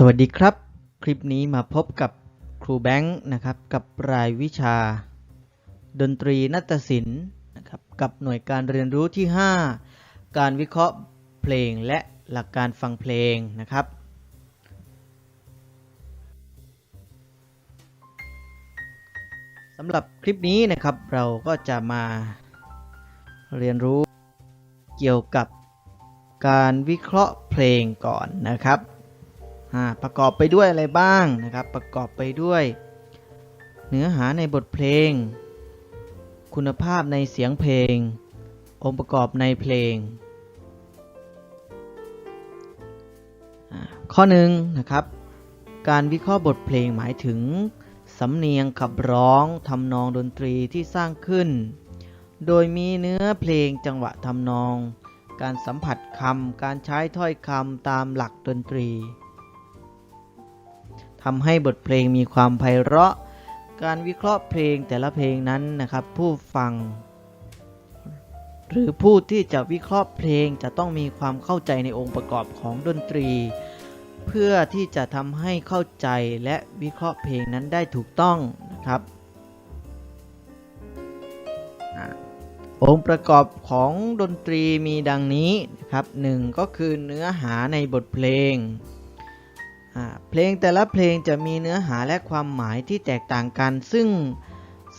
สวัสดีครับ คลิปนี้มาพบกับครูแบงค์นะครับกับรายวิชา ดนตรีนาฏศิลป์นะครับกับหน่วยการเรียนรู้ที่ 5 การวิเคราะห์เพลงและหลักการฟังเพลงนะครับ สำหรับคลิปนี้นะครับเราก็จะมาเรียนรู้เกี่ยวกับการวิเคราะห์เพลงก่อนนะครับ ประกอบไปด้วยอะไรบ้างนะครับ ประกอบไปด้วย เนื้อหาในบทเพลง คุณภาพในเสียงเพลง องค์ประกอบในเพลง ข้อหนึ่งนะครับ การวิเคราะห์บทเพลงหมายถึงสำเนียงขับร้องทำนองดนตรีที่สร้างขึ้น โดยมีเนื้อเพลงจังหวะทำนอง การสัมผัสคำการใช้ถ้อยคำตามหลักดนตรี ทำให้บทเพลงมีความไพเราะ การวิเคราะห์เพลงแต่ละเพลงนั้นนะครับ ผู้ฟัง หรือผู้ที่จะวิเคราะห์เพลงจะต้องมีความเข้าใจในองค์ประกอบของดนตรี เพื่อที่จะทำให้เข้าใจและวิเคราะห์เพลงนั้นได้ถูกต้องนะครับองค์ประกอบของดนตรีมีดังนี้นะครับหนึ่งก็คือเนื้อหาในบทเพลง เพลงแต่ละเพลงจะมีเนื้อหาและความหมายที่แตกต่างกัน ซึ่ง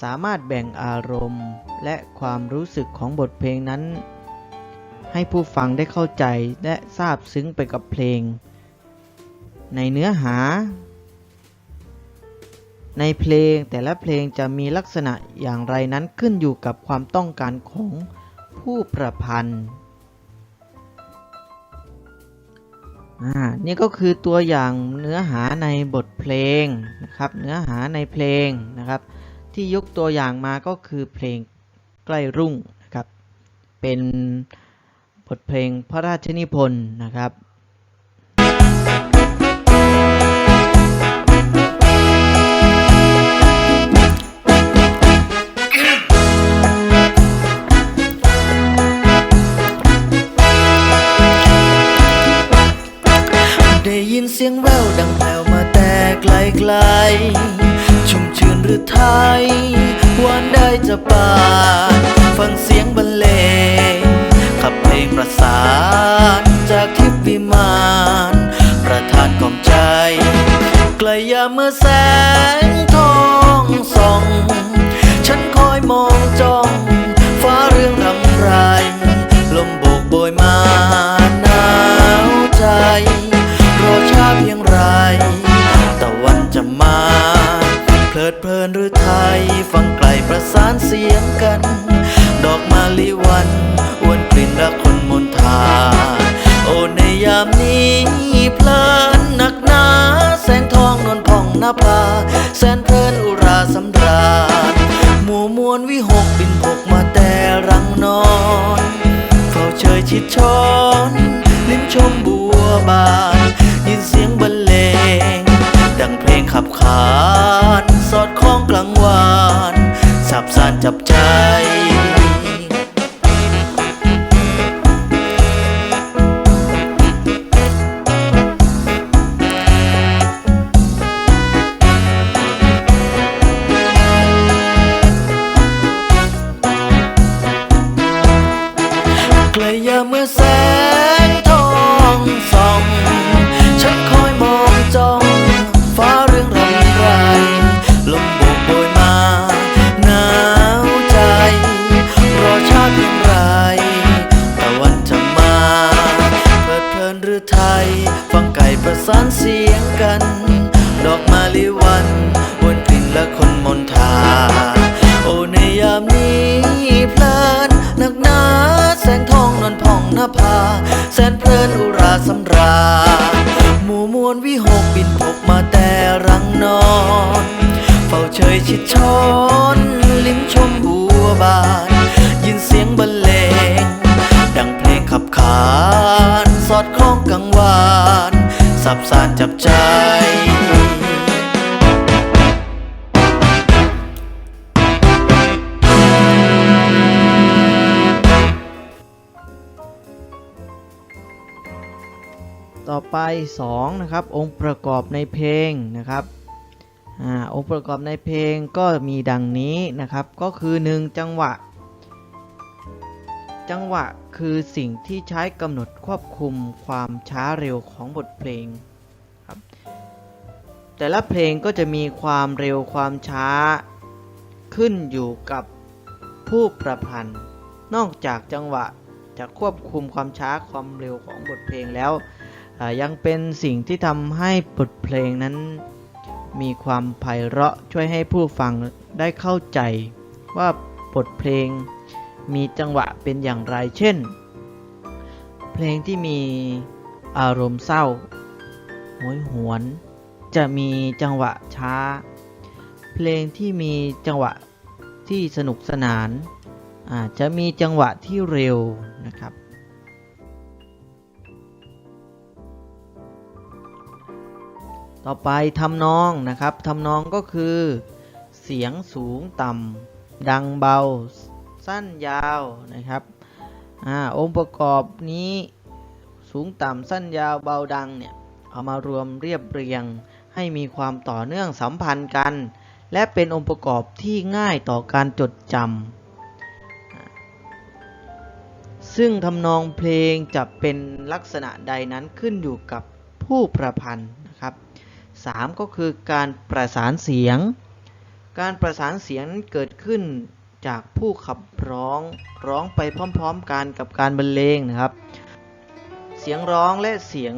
สามารถแบ่งอารมณ์และความรู้สึกของบทเพลงนั้น ให้ผู้ฟังได้เข้าใจและซาบซึ้งไปกับเพลง ในเนื้อหา ในเพลงแต่ละเพลงจะมีลักษณะอย่างไรนั้นขึ้นอยู่กับความต้องการของผู้ประพันธ์ อ่านี่ก็คือตัวอย่างเนื้อหาในบทเพลงนะครับเนื้อหาในเพลงนะครับที่ยกตัวอย่างมาก็คือเพลงใกล้รุ่งนะครับเป็นบทเพลงพระราชนิพนธ์นะครับ สียงแววดังแผ่วมาแต่ไกลไกลๆชุ่มชื่นหรือไทยหวานได้จะปานฟังเสียงบรรเลงขับเพลงประสานจากทิพย์วิมานประทานกล่อมใจ ไกลยามเมื่อแสงทองส่อง ฉันคอยมองจ้อง ไร ตะวันจะมา เพลิดเพลินหรือไทย ฟังไกลประสานเสียงกัน ดอกมาลิวันอวนกลิ่นและคนมนทา โอในยามนี้เพลินหนักหนา แสงทองนวลผ่องหน้าผาแสนเพลินอุราสำราญหมู่มวลวิหกบินพกมาแต่รังนอนเฝ้าเชยชิดช้อน ลิ้มชมบัวบานยินเสียงบรร เพลงขับขานสอดคล้องกลางวานสับสานจับใจไกลยามเมื่อแสง รา หมู่มวลวิหกบินพบมาแต่รังนอน เฝ้าเฉยชิดช้อนลิ้มชมบัวบาน ยินเสียงบรรเลง ดังเพลงขับขาน สอดคล้องกังวาน สับสานจับใจ ต่อไป2นะครับองค์ประกอบในเพลงนะครับอองค์ประกอบในเพลงก็มีดังนี้นะครับ ก็คือ 1 จังหวะ จังหวะคือสิ่งที่ใช้กำหนดควบคุมความช้าเร็วของบทเพลงครับแต่ละเพลงก็จะมีความเร็วความช้าขึ้นอยู่กับผู้ประพันธ์ นอกจากจังหวะจะควบคุมความช้าความเร็วของบทเพลงแล้ว ยังเป็นสิ่งที่ทำให้บทเพลงนั้น มีความไพเราะช่วยให้ผู้ฟังได้เข้าใจว่าบทเพลงมีจังหวะเป็นอย่างไรเช่น เพลงที่มีอารมณ์เศร้าโหยหวน จะมีจังหวะช้า เพลงที่มีจังหวะที่สนุกสนานอาจจะมีจังหวะที่เร็วนะครับ ต่อไปทำนองนะครับทำนองก็คือ เสียงสูงต่ำดังเบา สั้นยาวนะครับอองค์ประกอบนี้สูงต่ำสั้นยาวเบาดังเนี่ยเอามารวมเรียบเรียงให้มีความต่อเนื่องสัมพันธ์กัน และเป็นองค์ประกอบที่ง่ายต่อการจดจำซึ่งทำนองเพลงจะเป็นลักษณะใดนั้นขึ้นอยู่กับผู้ประพันธ์ 3 ก็คือการประสานเสียง การประสานเสียงนั้นเกิดขึ้นจากผู้ขับร้องร้องไปพร้อมๆกันกับการบรรเลงนะครับ เสียงร้องและเสียง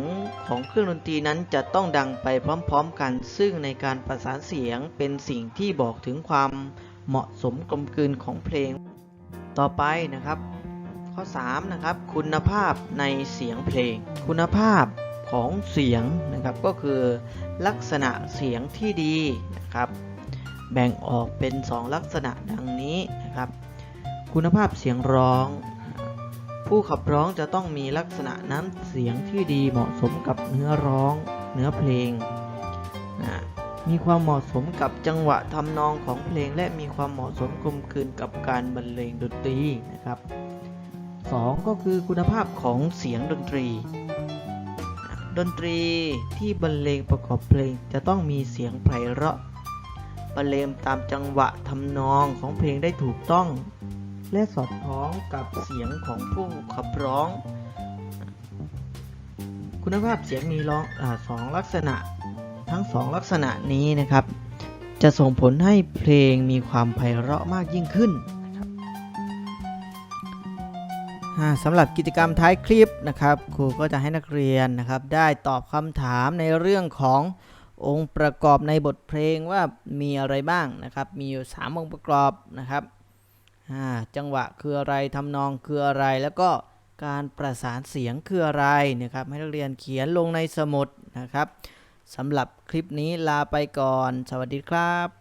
ของเครื่องดนตรีนั้นจะต้องดังไปพร้อมๆกัน ซึ่งในการประสานเสียงเป็นสิ่งที่บอกถึงความเหมาะสมกลมกลืนของเพลงต่อไปนะครับ ข้อ 3 นะครับ คุณภาพในเสียงเพลง คุณภาพ ของเสียงนะครับก็คือลักษณะเสียงที่ดีนะครับ แบ่งออกเป็น 2 ลักษณะดังนี้นะครับ คุณภาพเสียงร้อง ผู้ขับร้องจะต้องมีลักษณะน้ำเสียงที่ดีเหมาะสมกับเนื้อร้องเนื้อเพลงนะมีความเหมาะสมกับจังหวะทำนองของเพลง และมีความเหมาะสมกลมกลืนกับการบรรเลงดนตรีนะครับสองก็คือคุณภาพของเสียงดนตรี ดนตรีที่บรรเลงประกอบเพลงจะต้องมีเสียงไพเราะบรรเลงตามจังหวะทำนองของเพลงได้ถูกต้อง และสอดคล้องกับเสียงของผู้ขับร้อง คุณภาพเสียงมีร้องอสองลักษณะทั้งสองลักษณะนี้นะครับ จะส่งผลให้เพลงมีความไพเราะมากยิ่งขึ้น สำหรับกิจกรรมท้ายคลิปนะครับ ครูก็จะให้นักเรียนนะครับได้ตอบคำถามในเรื่องขององค์ประกอบในบทเพลงว่ามีอะไรบ้างนะครับ มีอยู่ 3 องค์ประกอบนะครับจังหวะคืออะไรทำนองคืออะไร แล้วก็การประสานเสียงคืออะไรนะครับ ให้นักเรียนเขียนลงในสมุดนะครับสำหรับคลิปนี้ลาไปก่อน สวัสดีครับ